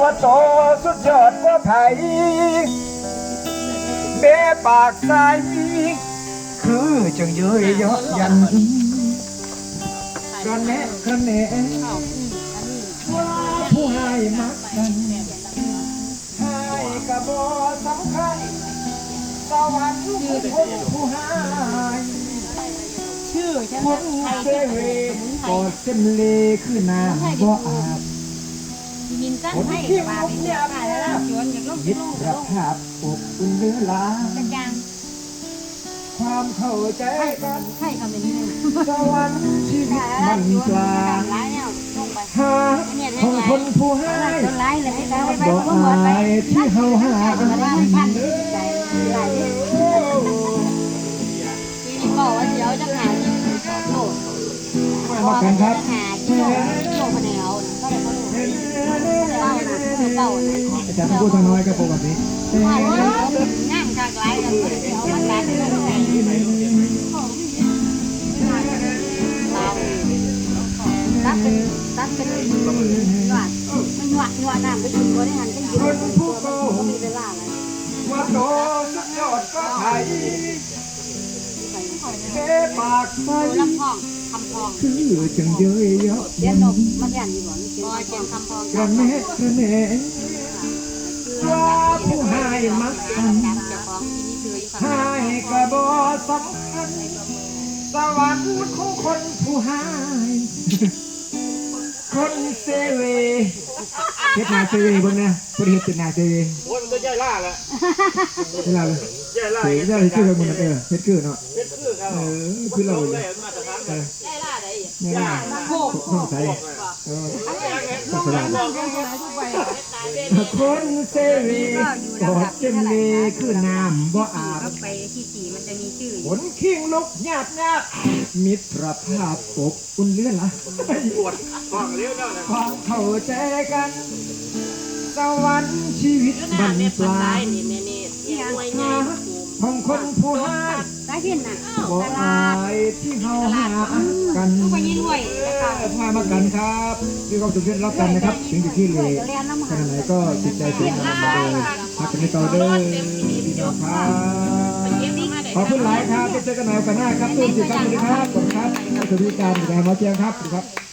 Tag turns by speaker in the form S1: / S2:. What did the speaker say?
S1: ว่าโตสุดยอดกว่าไผเบปากใสคือจังเยยยอดยันกระแนะกระแหนว่าผู้ให้มักกันให้กระบอสำคัญสวรรค์ผู้คนผู้ให้
S2: ชื่อใช่ไห
S1: ค
S2: ม
S1: นเซเวกอดเส้นเลคือน้ำบ่อาบ
S2: มินตั้งให้ปลาเป็นเรื่องอะไรแล้วชวนจากลง
S1: ยึด
S2: ลง
S1: รับภาพอบอุ่นเรือลา
S2: กระจัง
S1: ความเข้าใจ
S2: ให้
S1: กัน
S2: ให้คำเป็นนี่
S1: สวรรค์ชีวิตมันกลาง
S2: หลายเนี่ยลงไป
S1: หาของคนผู้ให้
S2: ต้นไม้เลยไม่ได้ไป
S1: บ่
S2: ก็หมดไป
S1: อายที่เฮาหา
S2: แต่ว่าพันใจหลายที่ที่บอกว่าเดี๋ยวจะหาที่โอ้
S1: มากันครับ
S2: หาที่โลโลคนเอาก็เลยเขาดู เป้านะอเป้านะ
S1: อาจารย์พูดทางน้อยก็ปกติ
S2: ว่านั่งกลางไลน์กันเดี๋ยวมันกลายเป็นอะไรตัดเป็นตัดเป็นหวานมันหวานหวานน้ำไปกินก็ได้หันกันอยู่
S1: คนผู้โก
S2: ก็มีเวลาอะไร
S1: ว่าโตสุดยอดก็ไทยเทปากใส
S2: ลำพอง คำพอง
S1: คือจังเยยยอด
S2: เดี๋ยวนกมันยันอยู่บ่นี่คือเสียงคำพอง
S1: กระแนะกระแหนว่าผู้ให้มักกัน
S2: เจ้าของที่นี่คืออยู่ข้าง
S1: ให้กระบอสำคัญสวรรค์ของคนผู้ให้คนเซเวเฮ็ดนาเซเวบิ่งนะบ่ได้เฮ็ดเป็นนาเซเว
S3: โอ้ยมันก็ย่อยล่าแหละ
S1: เวลาเลย
S3: ย่อยล่า
S1: เฮ้ยได้คือกันหมดเออเฮ็ดคือเนาะ
S3: เป็นคือครับ
S1: เออคือเราเลย
S3: มาตรฐาน
S1: เออ
S2: ได้ล่าได้
S1: เนี่ยนะต้องใส่เออต้องสลับคนเซเวกอดเจนเลคือน้ำบ่อาบ
S2: ไปที่สีมันจะมีชื่อ
S1: ขนขิงนกหยาบหยาบมิตรภาพอบอุ่นเลื่อนละ
S3: ปวดท้องเลี้ยวแล้วนะ
S1: ความเข้าใจกัน สวรรค์ชีวิตบรรปลาย
S4: นี่นี่นี่ยังไง
S1: ของคนผู้หา
S2: ได้ขึ้นน่ะ
S1: บ่อายที่เฮาหากัน
S2: ไปยิ่งรวยนะคะ
S1: พามากันครับมีความสุขที่ได้รับกันนะครับ ถึงอยู่ที่เลยขนาดไหนก็จิตใจสวยงามเหมือนเดิมพักกันในต่อเด้อพี่น้องครับขอบคุณหลายครับที่เจอกันใหม่โอกาสหน้าครับตุ้มจิตครับสวัสดีครับขอบคุณครับสวัสดีการอยู่ในหมอเจียงครับสวัสดีครับ